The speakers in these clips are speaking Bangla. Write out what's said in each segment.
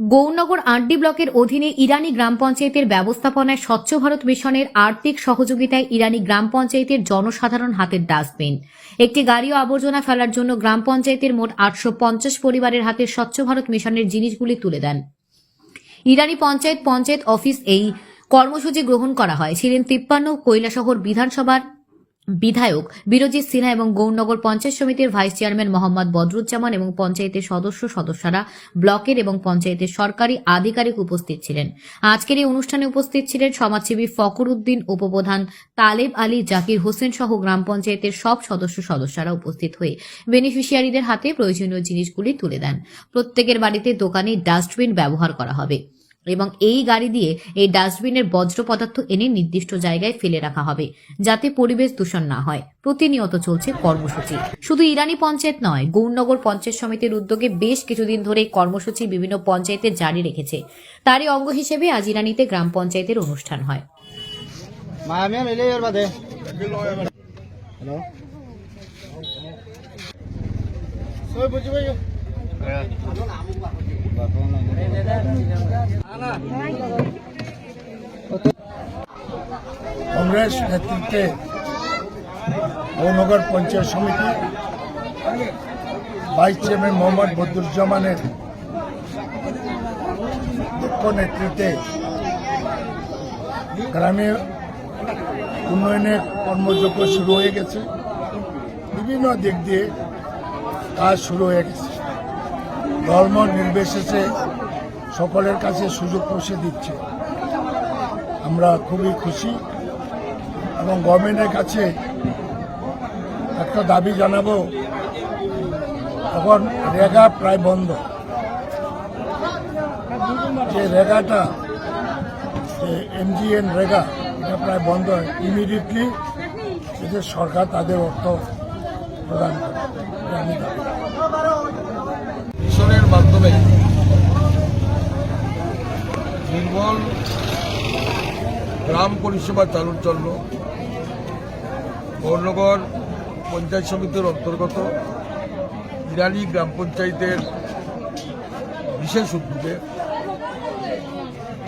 গৌরনগর আরডি ব্লকের অধীনে ইরানি গ্রাম পঞ্চায়েতের ব্যবস্থাপনায় স্বচ্ছ ভারত মিশনের আর্থিক সহযোগিতায় ইরানি গ্রাম পঞ্চায়েতের জনসাধারণ হাতের ডাস্টবিন। একটি গাড়ি ও আবর্জনা ফেলার জন্য গ্রাম পঞ্চায়েতের মোট আটশো পঞ্চাশ পরিবারের হাতে স্বচ্ছ ভারত মিশনের জিনিসগুলি তুলে দেন। ইরানি পঞ্চায়েত পঞ্চায়েত অফিস এই কর্মসূচি গ্রহণ করা হয়। ছিলেন তিপ্পান্ন কৈলাসহর বিধানসভার বিধায়ক বিরজিৎ সিনহা এবং গৌরনগর পঞ্চায়েত সমিতির ভাইস চেয়ারম্যান মোহাম্মদ বদরুজ্জামান এবং পঞ্চায়েতের সদস্য সদস্যরা ব্লকের এবং পঞ্চায়েতের সরকারি আধিকারিক উপস্থিত ছিলেন। আজকের এই অনুষ্ঠানে উপস্থিত ছিলেন সমাজসেবী ফকর উদ্দিন, উপপ্রধান তালেব আলী, জাকির হোসেন সহ গ্রাম পঞ্চায়েতের সব সদস্য সদস্যরা উপস্থিত হয়ে বেনিফিশিয়ারিদের হাতে প্রয়োজনীয় জিনিসগুলি তুলে দেন। প্রত্যেকের বাড়িতে দোকানে ডাস্টবিন ব্যবহার করা হবে। এবং এই গাড়ি দিয়ে এই ডাস্টবিনের বজ্র পদার্থ এনে নির্দিষ্ট জায়গায় ফেলে রাখা হবে যাতে পরিবেশ দূষণ না হয়। প্রতিনিয়ত চলছে কর্মসূচি। শুধু ইরানি পঞ্চায়েত নয় গৌরনগর পঞ্চায়েত সমিতির উদ্যোগে বেশ কিছুদিন ধরে এই কর্মসূচি বিভিন্ন পঞ্চায়েতে জারি রেখেছে। তারই অঙ্গ হিসেবে আজ ইরানিতে গ্রাম পঞ্চায়েতের অনুষ্ঠান হয়। হ্যালো কংগ্রেস নেতৃত্বে মৌনগর পঞ্চায়েত সমিতি, ভাইস চেয়ারম্যান মোহাম্মদ বদরুজ্জামানের দক্ষ নেতৃত্বে গ্রামে উন্নয়নের কর্মযজ্ঞ শুরু হয়ে গেছে। বিভিন্ন দিক দিয়ে কাজ শুরু হয়ে গেছে। ধর্ম নির্বিশেষে সকলের কাছে সুযোগ পৌঁছে দিচ্ছে। আমরা খুবই খুশি এবং গভর্নমেন্টের কাছে একটা দাবি জানাব, এখন রেগা প্রায় বন্ধ। যে রেগাটা এমজিএন রেগা, এটা প্রায় বন্ধ হয়। ইমিডিয়েটলি এদের সরকার তাদের অর্থ প্রদান করে। আমি দাবি মিশনের মাধ্যমে নির্মল গ্রাম পরিষেবা চালুর জন্য গৌরনগর পঞ্চায়েত সমিতির অন্তর্গত ইরানি গ্রাম পঞ্চায়েতের বিশেষ উদ্যোগে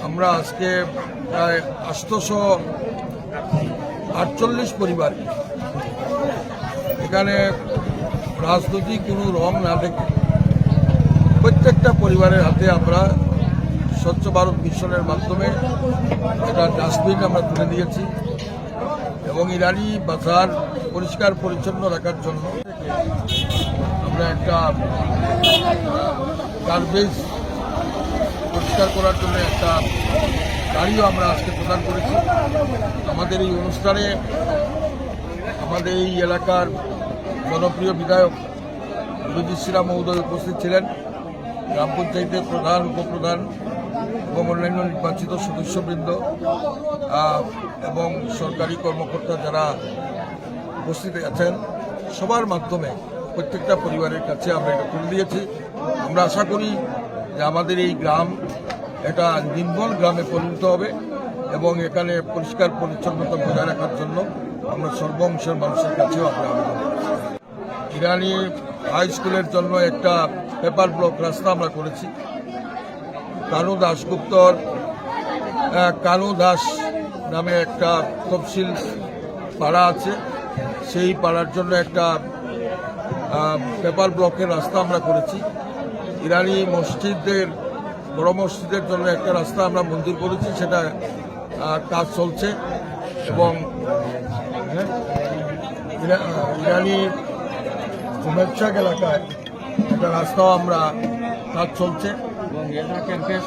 আমরা আজকে প্রায় আটশোশো আটচল্লিশ পরিবার এখানে রাজনৈতিক কোনো রং না দেখে প্রত্যেকটা পরিবারের হাতে আমরা স্বচ্ছ ভারত মিশনের মাধ্যমে একটা ডাস্টবিন আমরা তুলে দিয়েছি এবং ইরানি বাজার পরিষ্কার, পরিচ্ছন্ন রাখার জন্য আমরা একটা গার্বেজ পরিষ্কার করার জন্য একটা গাড়িও আমরা আজকে প্রদান করেছি। আমাদের এই অনুষ্ঠানে আমাদের এই এলাকার জনপ্রিয় বিধায়ক বিরোধী শ্রীরাম মহোদয় উপস্থিত ছিলেন। গ্রাম পঞ্চায়েতের প্রধান, উপপ্রধান এবং অন্যান্য নির্বাচিত সদস্যবৃন্দ এবং সরকারি কর্মকর্তা যারা উপস্থিত আছেন, সবার মাধ্যমে প্রত্যেকটা পরিবারের কাছে আমরা এটা তুলে দিয়েছি আমরা আশা করি যে আমাদের এই গ্রাম এটা নির্মল গ্রামে পরিণত হবে এবং এখানে পরিষ্কার পরিচ্ছন্নতা বজায় রাখার জন্য আমরা সর্ব অংশের মানুষের কাছেও আমরা আবেদন। ইরানি হাই স্কুলের জন্য একটা পেপার ব্লক রাস্তা আমরা করেছি। কানু দাশগুপ্তর আহ, কানু দাস নামে একটা তফসিল পাড়া আছে। সেই পাড়ার জন্য একটা পেপার ব্লকের রাস্তা আমরা করেছি। ইরানি মসজিদের বড় মসজিদের জন্য একটা রাস্তা আমরা মঞ্জুর করেছি সেটা কাজ চলছে এবং হ্যাঁ, ইরা- ইরানি শুভেচ্ছাক এলাকায় একটা রাস্তাও আমরা কাজ চলছে এবং এটা ক্যাম্পেস